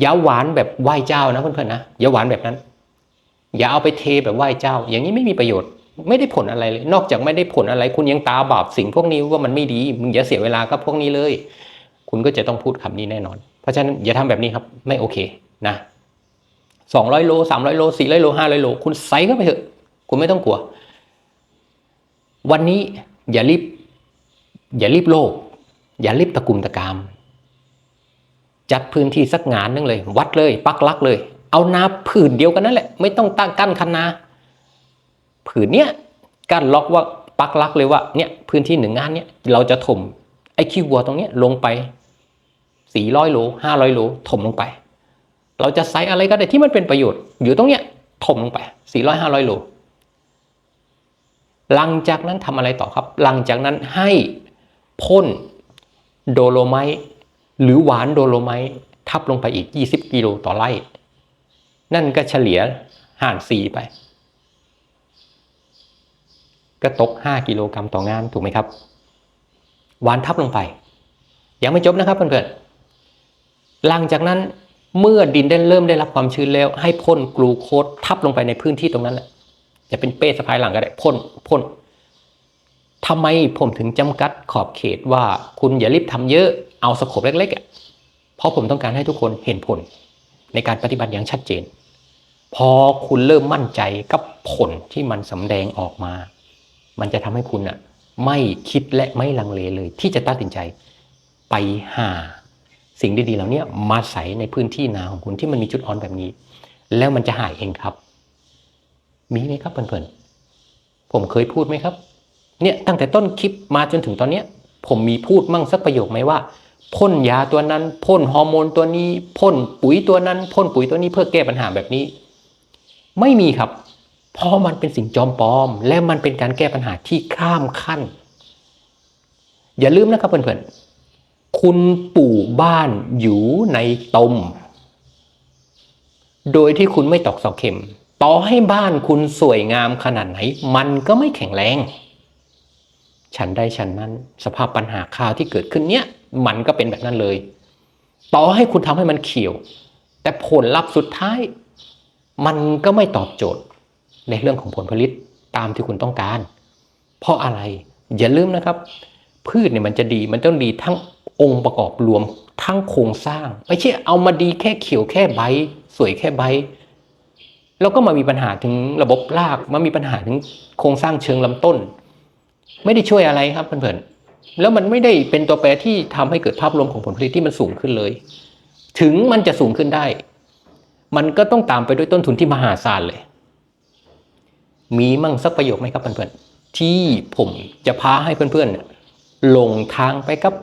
อย่าหวานแบบไหว้เจ้านะเพื่อนๆนะอย่าหวานแบบนั้น อย่าเอาไปเทแบบไหว้เจ้า อย่างนี้ไม่มีประโยชน์ ไม่ได้ผลอะไรเลย นอกจากไม่ได้ผลอะไร คุณยังตาบาปสิ่งพวกนี้ว่ามันไม่ดีมึงอย่าเสียเวลากับพวกนี้เลย คุณก็จะต้องพูดคำนี้แน่นอน เพราะฉะนั้นอย่าทำแบบนี้ครับไม่โอเคนะสองร้อยโลสามร้อยโลสี่ร้อยโลห้าร้อยโล คุณใส่เข้าไปเถอะ คุณไม่ต้องกลัว วันนี้อย่ารีบอย่ารีบโลภอย่ารีบตะกุมตะกาม จัดพื้นที่สักงานนึงเลย วัดเลยปักลักเลย เอานาผืนเดียวกันนั่นแหละ ไม่ต้องตั้งกั้นคันนาผืนเนี้ยกั้นล็อกว่าปักลักเลยว่าเนี่ยพื้นที่หนึ่งงานเนี้ยเราจะถมไอ้ขี้วัวตรงเนี้ยลงไปสี่ร้อยโลห้าร้อยโลถมลงไป เราจะใส่อะไรก็ได้ที่มันเป็นประโยชน์ อยู่ตรงเนี้ยถมลงไปสี่ร้อยห้าร้อยโลหลังจากนั้นทำอะไรต่อครับ หลังจากนั้นให้พ่นโดโลไมต์ หรือหวานโดโลไมต์ทับลงไปอีก 20 กิโลต่อไร่ นั่นก็เฉลี่ยห่านสีไป ก็ตก 5 กิโลกรัมต่องานถูกไหมครับ หวานทับลงไป ยังไม่จบนะครับเพื่อนๆหลังจากนั้นเมื่อดินได้เริ่มได้รับความชื้นแล้ว ให้พ่นกลูโคสทับลงไปในพื้นที่ตรงนั้นแหละจะเป็นเป้สะพายหลังก็ได้พ่นพ่นทำไมผมถึงจำกัดขอบเขตว่าคุณอย่ารีบทำเยอะ เอาสโคปเล็กๆอะเพราะผมต้องการให้ทุกคนเห็นผลในการปฏิบัติอย่างชัดเจน พอคุณเริ่มมั่นใจกับผลที่มันสำแดงออกมา มันจะทำให้คุณอะไม่คิดและไม่ลังเลเลย ที่จะตัดสินใจไปหาสิ่งดีๆเหล่านี้มาใส่ในพื้นที่นาของคุณที่มันมีจุดอ่อนแบบนี้ แล้วมันจะหายเองครับ มีไหมครับเพื่อนๆผมเคยพูดไหมครับ เนี่ยตั้งแต่ต้นคลิปมาจนถึงตอนเนี้ย ผมมีพูดมั่งสักประโยคไหมว่า พ่นยาตัวนั้นพ่นฮอร์โมนตัวนี้พ่นปุ๋ยตัวนั้นพ่นปุ๋ยตัวนี้เพื่อแก้ปัญหาแบบนี้ ไม่มีครับ เพราะมันเป็นสิ่งจอมปลอม และมันเป็นการแก้ปัญหาที่ข้ามขั้น อย่าลืมนะครับเพื่อนๆคุณปลูกบ้านอยู่ในตม โดยที่คุณไม่ตอกเสาเข็ม ต่อให้บ้านคุณสวยงามขนาดไหน มันก็ไม่แข็งแรง ฉันได้ฉันนั้นสภาพปัญหาข่าวที่เกิดขึ้นเนี้ยมันก็เป็นแบบนั้นเลย ต่อให้คุณทำให้มันเขียว แต่ผลลัพธ์สุดท้าย มันก็ไม่ตอบโจทย์ในเรื่องของผลผลิตตามที่คุณต้องการ เพราะอะไรอย่าลืมนะครับ พืชเนี่ยมันจะดีมันต้องดีทั้งองค์ประกอบรวมทั้งโครงสร้าง ไม่ใช่เอามาดีแค่เขียวแค่ใบ สวยแค่ใบแล้วก็มามีปัญหาถึงระบบรากมามีปัญหาถึงโครงสร้างเชิงลำต้น ไม่ได้ช่วยอะไรครับเพื่อนๆ แล้วมันไม่ได้เป็นตัวแปรที่ทำให้เกิดภาพรวมของผลผลิตที่มันสูงขึ้นเลย ถึงมันจะสูงขึ้นได้ มันก็ต้องตามไปด้วยต้นทุนที่มหาศาลเลย มีมั่งสักประโยคไหมครับเพื่อนๆที่ผมจะพาให้เพื่อนๆลงทางไปกับ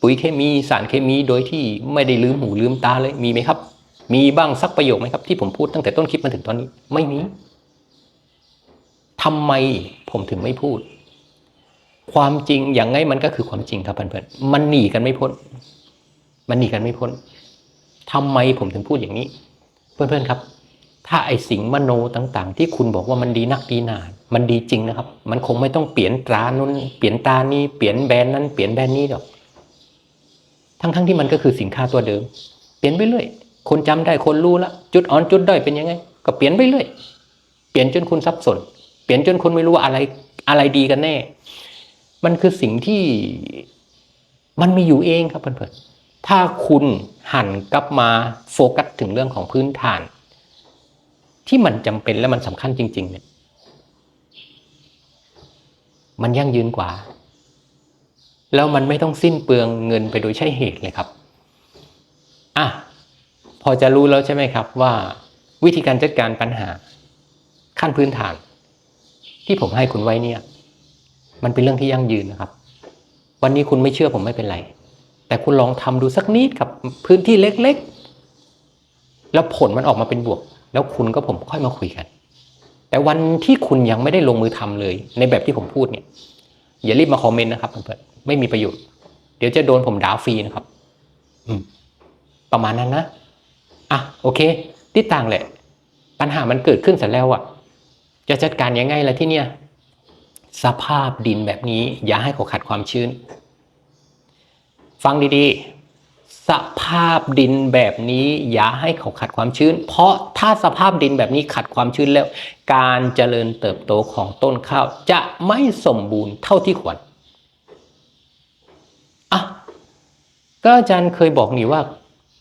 ปุ๋ยเคมีสารเคมีโดยที่ไม่ได้ลืมหูลืมตาเลยมีไหมครับ มีบ้างสักประโยคไหมครับ ที่ผมพูดตั้งแต่ต้นคลิปมาถึงตอนนี้ ไม่มีทำไมผมถึงไม่พูด ความจริงอย่างไงมันก็คือความจริงครับเพื่อนๆมันหนีกันไม่พ้น มันหนีกันไม่พ้นทำไมผมถึงพูดอย่างนี้ เพื่อนๆครับ ถ้าไอสิ่งมโนต่างๆ ที่คุณบอกว่ามันดีนักดีหนา มันดีจริงนะครับ มันคงไม่ต้องเปลี่ยนตรานู้นเปลี่ยนตรานี้เปลี่ยนแบรนด์นั้นเปลี่ยนแบรนด์นี้หรอกทั้งๆที่มันก็คือสินค้าตัวเดิม เปลี่ยนไปเรื่อยคนจำได้คนรู้ละจุดอ่อนจุดด้อยเป็นยังไง ก็เปลี่ยนไปเรื่อยเปลี่ยนจนคุณสับสน เปลี่ยนจนคุณไม่รู้ว่าอะไรอะไรดีกันแน่ มันคือสิ่งที่มันมีอยู่เองครับเพื่อนๆ ถ้าคุณหันกลับมาโฟกัสถึงเรื่องของพื้นฐาน ที่มันจำเป็นและมันสำคัญจริง ๆ เนี่ย มันยั่งยืนกว่า แล้วมันไม่ต้องสิ้นเปลืองเงินไปโดยใช่เหตุเลยครับ อะ พอจะรู้แล้วใช่ไหมครับว่าวิธีการจัดการปัญหาขั้นพื้นฐาน ที่ผมให้คุณไว้เนี่ย มันเป็นเรื่องที่ยั่งยืนนะครับ วันนี้คุณไม่เชื่อผมไม่เป็นไร แต่คุณลองทำดูสักนิดกับพื้นที่เล็กๆ แล้วผลมันออกมาเป็นบวก แล้วคุณก็ผมค่อยมาคุยกัน แต่วันที่คุณยังไม่ได้ลงมือทำเลย ในแบบที่ผมพูดเนี่ย อย่ารีบมาคอมเมนต์นะครับเพื่อนๆไม่มีประโยชน์ เดี๋ยวจะโดนผมด่าฟรีนะครับ อืม ประมาณนั้นนะอะโอเคที่ต่างแหละ ปัญหามันเกิดขึ้นเสร็จแล้วอะ จะจัดการยังไงล่ะที่เนี่ย สภาพดินแบบนี้ อย่าให้เขาขัดความชื้น ฟังดีๆ สภาพดินแบบนี้ อย่าให้เขาขัดความชื้น เพราะถ้าสภาพดินแบบนี้ขัดความชื้นแล้ว การเจริญเติบโตของต้นข้าว จะไม่สมบูรณ์เท่าที่ควรอะก็อาจารย์เคยบอกนี่ว่า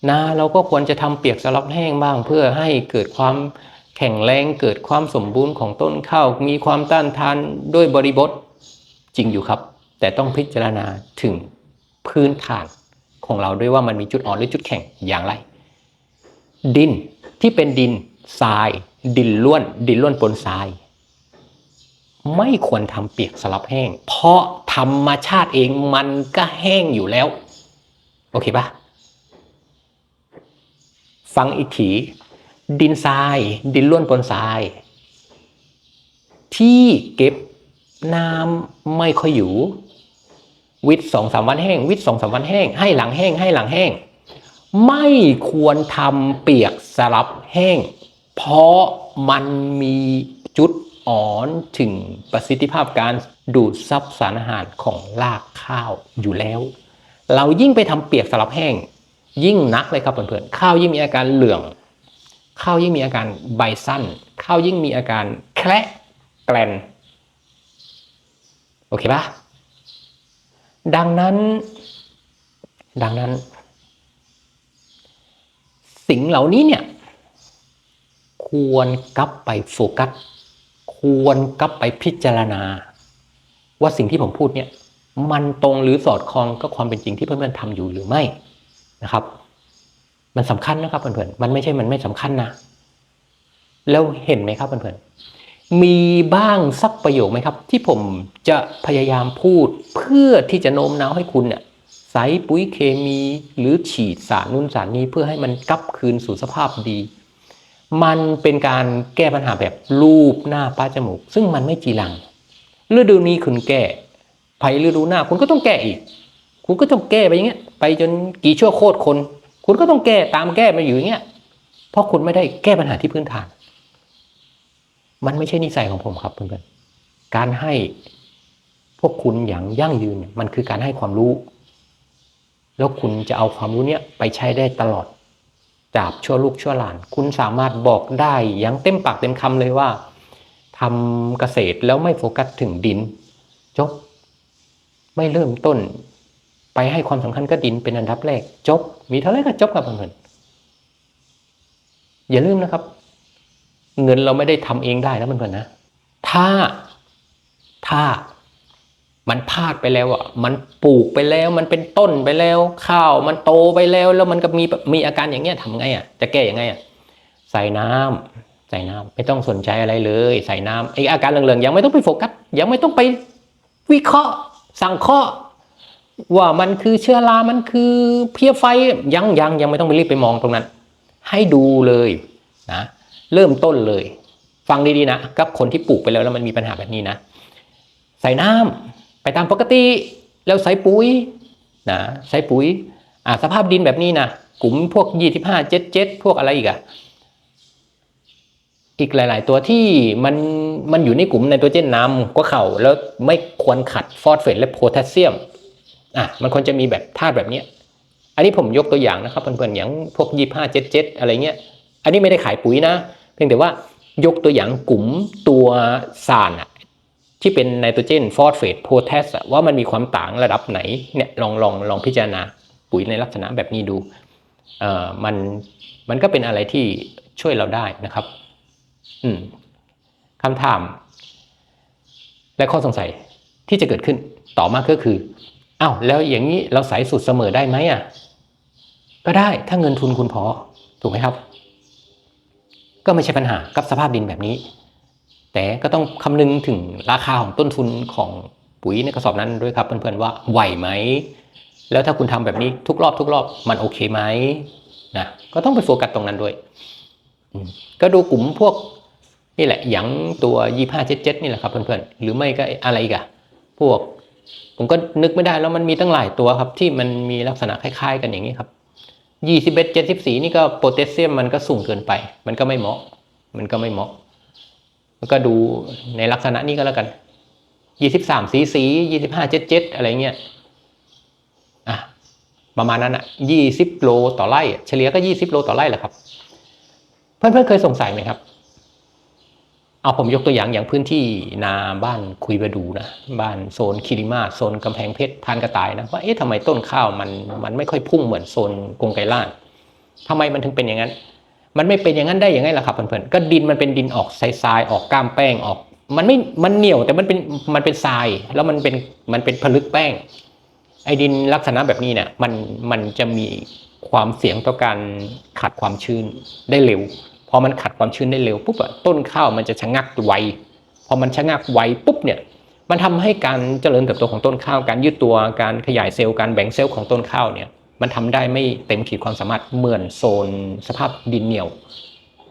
นาเราก็ควรจะทำเปียกสลับแห้งบ้างเพื่อให้เกิดความ แข็งแรงเกิดความสมบูรณ์ของต้นข้าวมีความต้านทานด้วยบริบทจริงอยู่ครับ แต่ต้องพิจารณาถึงพื้นฐานของเราด้วยว่ามันมีจุดอ่อนหรือจุดแข็งอย่างไร ดินที่เป็นดินทราย ดินล้วน ดินล้วนปนทราย ไม่ควรทำเปียกสลับแห้ง เพราะธรรมชาติเองมันก็แห้งอยู่แล้ว โอเคปะฟังอีกที ดินทราย ดินล้วนปนทราย ที่เก็บน้ำไม่ค่อยอยู่ วิทย์สองสามวันแห้ง วิทย์สองสามวันแห้ง ให้หลังแห้ง ให้หลังแห้ง ไม่ควรทำเปียกสลับแห้ง เพราะมันมีจุดอ่อนถึงประสิทธิภาพการดูดซับสารอาหารของรากข้าวอยู่แล้ว เรายิ่งไปทำเปียกสลับแห้ง ยิ่งนักเลยครับเพื่อนๆข้าวยิ่งมีอาการเหลือง ข้าวยิ่งมีอาการใบสั้น ข้าวยิ่งมีอาการแคระแกลน โอเคปะดังนั้น ดังนั้น สิ่งเหล่านี้เนี่ย ควรกลับไปโฟกัส ควรกลับไปพิจารณา ว่าสิ่งที่ผมพูดเนี่ย มันตรงหรือสอดคล้องกับความเป็นจริงที่เพื่อนๆทำอยู่หรือไม่นะครับ มันสำคัญนะครับเพื่อนๆมันไม่ใช่มันไม่สำคัญนะ แล้วเห็นไหมครับเพื่อนๆมีบ้างสักประโยคไหมครับ ที่ผมจะพยายามพูดเพื่อที่จะโน้มน้าวให้คุณเนี่ยใส่ปุ๋ยเคมีหรือฉีดสารนู่นสารนี้เพื่อให้มันกลับคืนสู่สภาพดี มันเป็นการแก้ปัญหาแบบรูปหน้าป้าจมูก ซึ่งมันไม่จีรังฤดูนี้คุณแก้ไปฤดูหน้า คุณก็ต้องแก้อีก คุณก็ต้องแก้ไปอย่างเงี้ยไปจนกี่ชั่วโคตรคน คุณก็ต้องแก้ตามแก้มาอยู่อย่างเงี้ย เพราะคุณไม่ได้แก้ปัญหาที่พื้นฐาน มันไม่ใช่นิสัยของผมครับเพื่อนๆการให้พวกคุณอย่างยั่งยืนเนี่ยมันคือการให้ความรู้ แล้วคุณจะเอาความรู้เนี้ยไปใช้ได้ตลอดจาบชั่วลูกชั่วหลาน คุณสามารถบอกได้อย่างเต็มปากเต็มคำเลยว่าทำเกษตรแล้วไม่โฟกัสถึงดิน จบ ไม่เริ่มต้น ไปให้ความสำคัญกับดินเป็นอันดับแรกจบ มีเท่าไรก็จบครับเพื่อนอย่าลืมนะครับ เงินเราไม่ได้ทำเองได้นะเพื่อนๆนะ ถ้าถ้ามันพลาดไปแล้วอะ มันปลูกไปแล้ว มันเป็นต้นไปแล้ว ข้าวมันโตไปแล้ว แล้วมันก็มีมีอาการอย่างเงี้ยทำไงอะ จะแก้ยังไงอะ ใส่น้ำใส่น้ำไม่ต้องสนใจอะไรเลย ใส่น้ำไออาการเหลืองๆยังไม่ต้องไปโฟกัส ยังไม่ต้องไปวิเคราะห์ สังเคราะห์ ว่ามันคือเชื้อรา มันคือเพี้ยไฟยังยังยังไม่ต้องไปรีบไปมองตรงนั้น ให้ดูเลยนะเริ่มต้นเลย ฟังดีๆนะกับคนที่ปลูกไปแล้วแล้วมันมีปัญหาแบบนี้นะ ใส่น้ำไปตามปกติ แล้วใส่ปุ๋ยนะใส่ปุ๋ยอ่าสภาพดินแบบนี้นะกลุ่มพวกยี่สิบห้าเจ็ดเจ็ดพวกอะไรอีกอะอีกหลาย ๆ ตัวที่มันมันอยู่ในกลุ่มไนโตรเจนนำก็เข่าแล้วไม่ควรขัดฟอสเฟตและโพแทสเซียม อะมันควรจะมีแบบธาตุแบบเนี้ยอันนี้ผมยกตัวอย่างนะครับเพื่อนๆอย่างพวกยี่ห้าเจ็ดเจ็ดอะไรเงี้ยอันนี้ไม่ได้ขายปุ๋ยนะ เพียงแต่ว่ายกตัวอย่างกลุ่มตัวสารอะที่เป็นไนโตรเจนฟอสเฟตโพแทสว่ามันมีความต่างระดับไหนเนี่ยลองลองลองพิจารณาปุ๋ยในลักษณะแบบนี้ดูเอ่อมันมันก็เป็นอะไรที่ช่วยเราได้นะครับ อืมคำถาม และข้อสงสัยที่จะเกิดขึ้นต่อมาก็คือ อ้าวแล้วอย่างนี้เราใส่สูตรเสมอได้ไหมอะ ก็ได้ถ้าเงินทุนคุณพอ ถูกไหมครับ ก็ไม่ใช่ปัญหากับสภาพดินแบบนี้ แต่ก็ต้องคำนึงถึงราคาของต้นทุนของปุ๋ยในกระสอบนั้นด้วยครับเพื่อนๆว่าไหวไหม แล้วถ้าคุณทำแบบนี้ทุกรอบทุกรอบมันโอเคไหมนะก็ต้องไปโฟกัสตรงนั้นด้วย ก็ดูกลุ่มพวกนี่แหละอย่างตัวยี่ห้าเจ็ดเจ็ดนี่แหละครับเพื่อนๆหรือไม่ก็อะไรอีกอะพวก ผมก็นึกไม่ได้แล้วมันมีตั้งหลายตัวครับ ที่มันมีลักษณะคล้ายๆ กันอย่างนี้ครับยี่สิบเอ็ดเจ็ดสิบสี่นี่ก็โพแทสเซียมมันก็สูงเกินไป มันก็ไม่เหมาะ มันก็ไม่เหมาะแล้วก็ดูในลักษณะนี้ก็แล้วกันยี่สิบสามสีสียี่สิบห้าเจ็ดเจ็ดอะไรเงี้ยอะประมาณนั้นอะยี่สิบโลต่อไร่ เฉลี่ยก็ยี่สิบโลต่อไร่แหละครับ เพื่อนๆเคยสงสัยไหมครับ เอาผมยกตัวอย่างอย่างพื้นที่นาบ้านคุยบดูนะบ้านโซนคิริมาโซนกำแพงเพชรพานกระต่ายนะว่าเอ๊ะทำไมต้นข้าวมันมันไม่ค่อยพุ่งเหมือนโซนกรงไกรล่านทำไมมันถึงเป็นอย่างนั้น มันไม่เป็นอย่างนั้นได้ยังไงล่ะครับเพื่อนๆก็ดินมันเป็นดินออกทรายๆออกก้ามแป้งออก มันไม่มันเหนียวแต่มันเป็นมันเป็นทรายแล้วมันเป็นมันเป็นผลึกแป้ง ไอ้ดินลักษณะแบบนี้เนี่ยมันมันจะมีความเสี่ยงต่อการขัดความชื้นได้เร็ว พอมันขัดความชื้นได้เร็วปุ๊บอะต้นข้าวมันจะชะงักไวพอมันชะงักไวปุ๊บเนี่ยมันทำให้การเจริญเติบโตของต้นข้าว การยืดตัวการขยายเซลล์การแบ่งเซลล์ของต้นข้าวเนี่ยมันทำได้ไม่เต็มขีดความสามารถเหมือนโซนสภาพดินเหนียว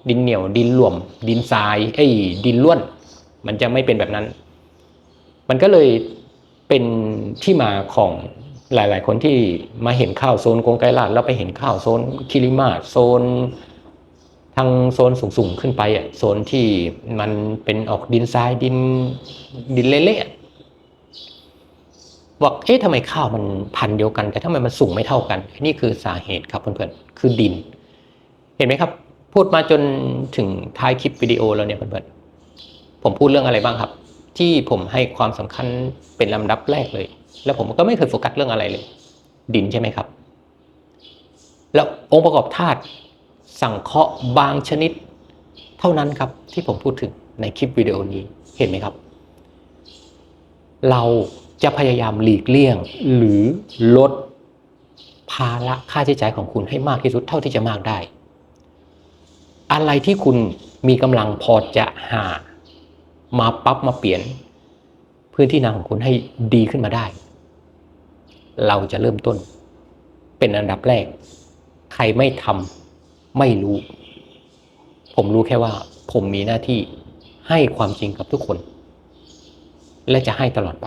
ดินเหนียว ดินหลวม ดินทรายเอ้ดินล้วน มันจะไม่เป็นแบบนั้น มันก็เลยเป็นที่มาของหลาย ๆ คนที่มาเห็นข้าวโซนกรงไกรลาดแล้วไปเห็นข้าวโซนคิริมาโซน ทางโซนสูงๆขึ้นไปอะโซนที่มันเป็นออกดินทรายดินดินเละๆบอกเอ๊ะทำไมข้าวมันพันเดียวกัน แต่ทำไมมันสูงไม่เท่ากัน นี่คือสาเหตุครับเพื่อนๆคือดิน เห็นไหมครับ พูดมาจนถึงท้ายคลิปวิดีโอแล้วเนี่ยเพื่อนๆผมพูดเรื่องอะไรบ้างครับ ที่ผมให้ความสำคัญเป็นลำดับแรกเลย แล้วผมก็ไม่เคยโฟกัสเรื่องอะไรเลย ดินใช่ไหมครับ แล้วองค์ประกอบธาตุ สังเคราะห์บางชนิด เท่านั้นครับที่ผมพูดถึงในคลิปวิดีโอนี้เห็นไหมครับ เราจะพยายามหลีกเลี่ยงหรือลดภาระค่าใช้จ่ายของคุณให้มากที่สุดเท่าที่จะมากได้ อะไรที่คุณมีกำลังพอจะหามาปรับมาเปลี่ยน พื้นที่นาของคุณให้ดีขึ้นมาได้ เราจะเริ่มต้นเป็นอันดับแรก ใครไม่ทำ ไม่รู้ ผมรู้แค่ว่า ผมมีหน้าที่ให้ความจริงกับทุกคน และจะให้ตลอดไป